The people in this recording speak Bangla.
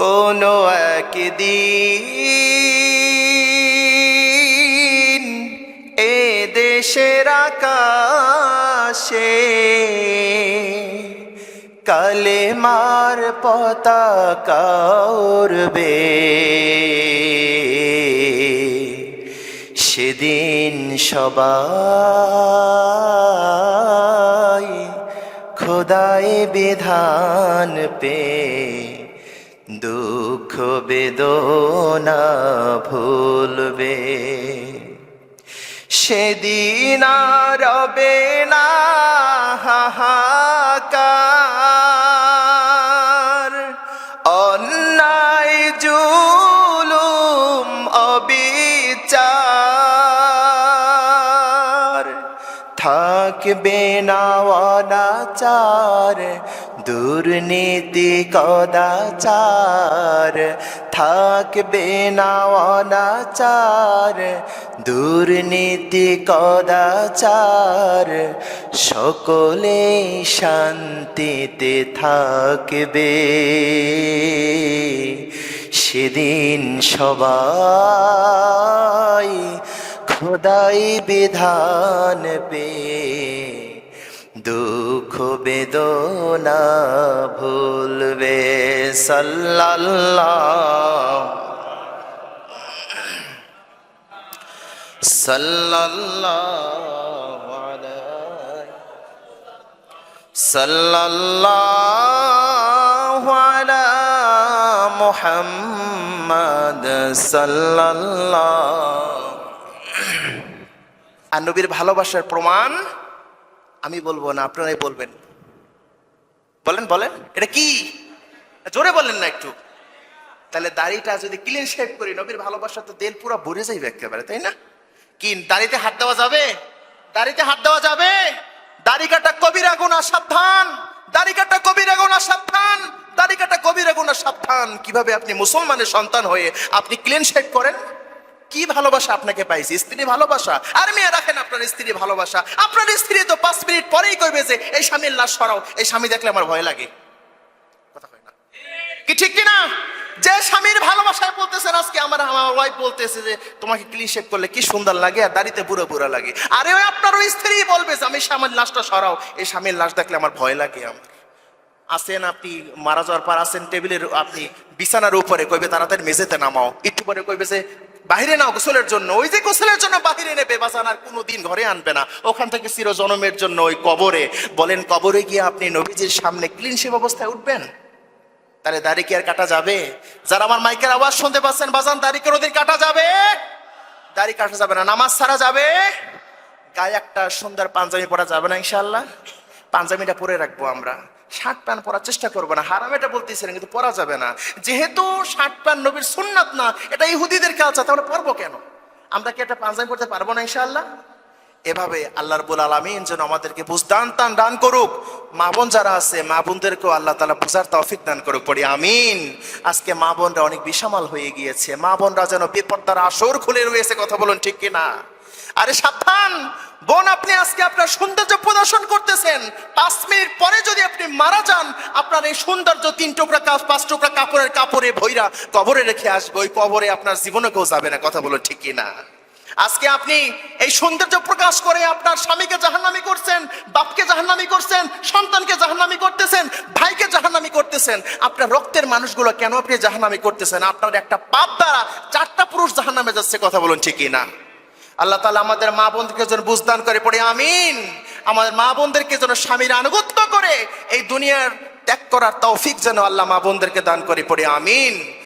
কোনো একদিন এ দেশের আকাশে কালেমার পতাকা উড়বে। সেদিন সবাই খোদাই বিধান পে দুঃখ বেদনা ভুলবে। সেদিন রবে না হাহাকার। অন্যায় জুলুম অবিচার থাকবে না অনাচার দুর্নীতি কদাচার থাকবে না অনাচার দুর্নীতি কদাচার সকলে শান্তিতে থাকবে। সেদিন সবাই খোদাই বিধান পে দুঃখ বেদনা ভুলবে সাল্লাল্লাহ। সাল্লাল্লাহু সাল্লাল্লাহু আলা মুহাম্মদ সাল্লাল্লাহু আর নবীর ভালোবাসার প্রমাণ আমি বলব না, আপনারাই বলবেন। বলেন বলেন, এটা কি? জোরে বলেন না একটু। তাহলে দাড়িটা যদি ক্লিন শেভ করি, নবীর ভালোবাসা তো দেল পুরো ভরে যাইবে একেবারে, তাই না? কি, দাড়িতে হাত দেওয়া যাবে? দাড়িতে হাত দেওয়া যাবে? দাড়ি কাটা কবিরা গুণা সাবধান। দাড়ি কাটা কবিরা গুণা সাবধান। দাড়ি কাটা কবিরা গুণা সাবধান। কীভাবে আপনি মুসলমানের সন্তান হয়ে আপনি ক্লিন শেভ করেন? কি ভালোবাসা আপনাকে পাইছি? স্ত্রী ভালোবাসা? আর মেয়ে রাখেন আপনার স্ত্রী ভালোবাসা। আপনার স্ত্রী তো পাঁচ মিনিট পরেই কইবে যে, এই স্বামীর লাশ সরাও, এই স্বামী দেখলে আমার ভয় লাগে। কথা হয় না। কি ঠিক কি না যে স্বামীর ভালোবাসায় বলতেছেন, আজকে আমার আমার ওয়াইফ বলতেছে যে, তোমাকে ক্লিন শেপ করলে কি সুন্দর লাগে আর দাড়িতে বুড়ো বুড়ো লাগে। আরে ওই আপনার ওই স্ত্রী বলবে যে, আমি স্বামীর লাশটা সরাও, এই স্বামীর লাশ দেখলে আমার ভয় লাগে আমার। আসেন আপনি, মারা যাওয়ার পর আসেন টেবিলের আপনি বিছানার উপরে কইবে, তাড়াতাড়ি মেঝেতে নামাও। একটু পরে কইবে যে বাহিরে নাও গোসলের জন্য। ওই যে গোসলের জন্য বাহিরে নেবে, বাজান আর কোনোদিন ঘরে আনবে না। ওখান থেকে চির জনমের জন্য ওই কবরে। বলেন, কবরে গিয়ে আপনি নবীজির সামনে ক্লিন সেব অবস্থায় উঠবেন? তাহলে দাড়ি কি আর কাটা যাবে? যারা আমার মাইকের আওয়াজ শুনতে পাচ্ছেন, বাজান, দাড়ি কোনোদিন কাটা যাবে? দাড়ি কাটা যাবে না, নামাজ ছাড়া যাবে? গায়ে একটা সুন্দর পাঞ্জাবি পরা যাবে না ইনশাল্লাহ পাঞ্জাবিটা পরে রাখব আমরা। শার্ট প্যান্ট পরার চেষ্টা করব না। হারাম এটা বলতেছিলেন কিন্তু পরা যাবে না। যেহেতু শার্ট প্যান্ট নবীর সুন্নাত না, এটা ইহুদিদের কালচার তাহলে পরবো কেন? আমরা কি এটা পাঞ্জাবি পরতে পারব না ইনশাআল্লাহ? এভাবে আল্লাহ রবুল আলমিন যেন আমাদেরকে বুঝদান তান দান করুক। মা বোন যারা আছে, মা বোনদেরকেও আল্লাহ তালা বুঝার তৌফিক দান করুক, পড়ি আমিন। আজকে মা বোনরা অনেক বিশামাল হয়ে গিয়েছে। মা বোনরা যেন বিপর্দার আসর খুলে রয়েছে, কথা বলুন ঠিক কিনা? আরে সাবধান! বোন, আপনি আজকে আপনার সৌন্দর্য প্রদর্শন করতেছেন। পাঁচ মিনিট পরে যদি আপনি মারা যান, আপনার এই সৌন্দর্য তিন টুকরা পাঁচ টুকরা কাপড়ের কাপড়ে ভৈরা কবরে রেখে আসবে। ওই কবরে আপনার জীবনে কেউ যাবে না, কথা বলুন ঠিকই না আজকে আপনি এই সৌন্দর্য প্রকাশ করে আপনার স্বামীকে জাহান্নামি করছেন, বাপকে জাহান্নামি করছেন, সন্তানকে জাহান্নামি করতেছেন, ভাইকে জাহান্নামি করতেছেন। আপনার রক্তের মানুষগুলো কেন আপনি জাহান্নামি করতেছেন? আপনার একটা পাপ দ্বারা চারটা পুরুষ জাহান্নামে যাচ্ছে, কথা বলুন ঠিকই না আল্লাহ তালা আমাদের মা বোনদেরকে যেন বুঝদান করে, পড়ে আমিন। আমাদের মা বোনদেরকে যেন স্বামীর আনুগত্য করে, এই দুনিয়ার ত্যাগ করার তৌফিক যেন আল্লাহ মা বোনদেরকে দান করে, পড়ে আমিন।